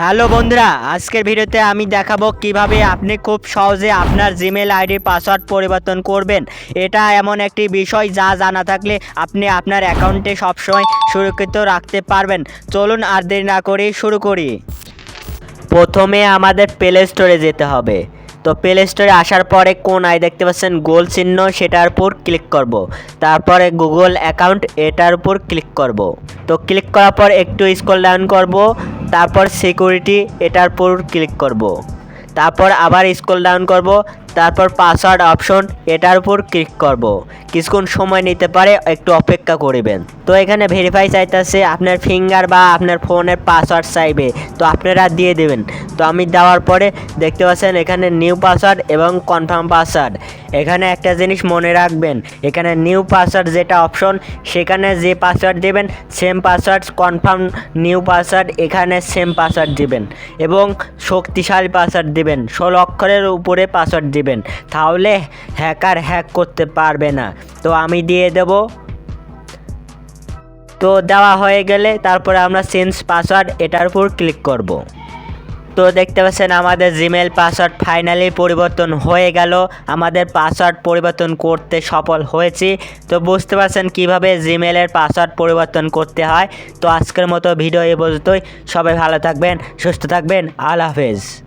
Hello বন্ধুরা, আজকের ভিডিওতে আমি দেখাবো কীভাবে আপনি খুব সহজে আপনার জিমেল আইডির পাসওয়ার্ড পরিবর্তন করবেন। এটা এমন একটি বিষয় যা জানা থাকলে আপনি আপনার অ্যাকাউন্টে সবসময় সুরক্ষিত রাখতে পারবেন। চলুন আর দেরি না করে শুরু করি। প্রথমে আমাদের প্লে স্টোরে যেতে হবে। তো প্লে স্টোরে আসার পরে কোন আই দেখতে পাচ্ছেন? গোল চিহ্ন, সেটার উপর ক্লিক করব। তারপরে গুগল অ্যাকাউন্ট, এটার উপর ক্লিক করব। তো ক্লিক করার পর একটু স্ক্রল ডাউন করব। তারপর সিকিউরিটি এটার উপর ক্লিক করব। তারপর আবার স্ক্রল ডাউন করব তারপর পাসওয়ার্ড অপশন এটার উপর ক্লিক করব। কিছুক্ষণ সময় নিতে পারে, একটু অপেক্ষা করিবেন। তো এখানে ভেরিফাই চাইতেছে আপনার ফিঙ্গার বা আপনার ফোনের পাসওয়ার্ড চাইবে। তো আপনারা দিয়ে দেবেন। তো আমি দেওয়ার পরে দেখতে পাচ্ছেন এখানে নিউ পাসওয়ার্ড এবং কনফার্ম পাসওয়ার্ড এখানে একটা জিনিস মনে রাখবেন, এখানে নিউ পাসওয়ার্ড যেটা অপশন সেখানে যে পাসওয়ার্ড দেবেন same password confirm new password এখানে সেম পাসওয়ার্ড দিবেন। এবং শক্তিশালী পাসওয়ার্ড দিবেন। ষোলো অক্ষরের উপরে পাসওয়ার্ড দিবেন। তাহলে হ্যাকার হ্যাক করতে পারবে না। তো আমি দিয়ে দেব। তো দেওয়া হয়ে গেলে তারপরে আমরা চেঞ্জ পাসওয়ার্ড এটার উপর ক্লিক করব। তো দেখতে পাচ্ছেন আমাদের জিমেল পাসওয়ার্ড ফাইনালি পরিবর্তন হয়ে গেল। আমাদের পাসওয়ার্ড পরিবর্তন করতে সফল হয়েছি। তো বুঝতে পারছেন কীভাবে জিমেলের পাসওয়ার্ড পরিবর্তন করতে হয়। তো আজকের মতো ভিডিও এ পর্যন্তই। সবাই ভালো থাকবেন, সুস্থ থাকবেন। আল্লাহ হাফেজ।